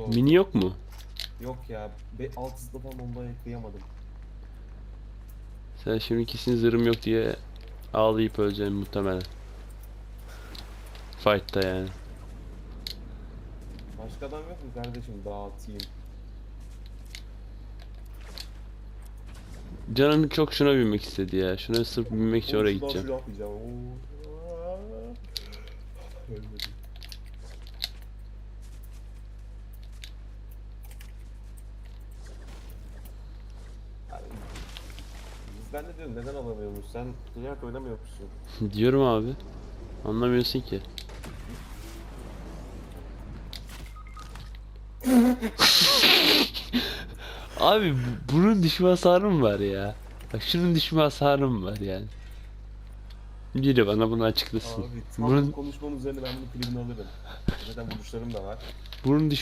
oldu. Mini yok mu? Yok ya. Be alt hızlı falan ondan kıyamadım. Sen şimdi kesin zırhım yok diye ağlayıp öleceksin muhtemelen. Fight'ta yani. Başka adam yok mu kardeşim dağıtayım. Canım çok şuna binmek istedi ya. Şuna sırf binmek için oraya gideceğim. Ölmedim. Ben de diyorum neden alamıyormuş sen Zodiac oynamıyor musun? Diyorum abi. Anlamıyorsun ki. abi bu- bunun düşme hasarı mı var ya? Bak şunun düşme hasarı mı var yani? Biri bana bunu açıklasın. Abi tam Bunun, bu konuşmanın üzerine ben bunun klibini alırım. Zaten vuruşlarım da var. bunun düş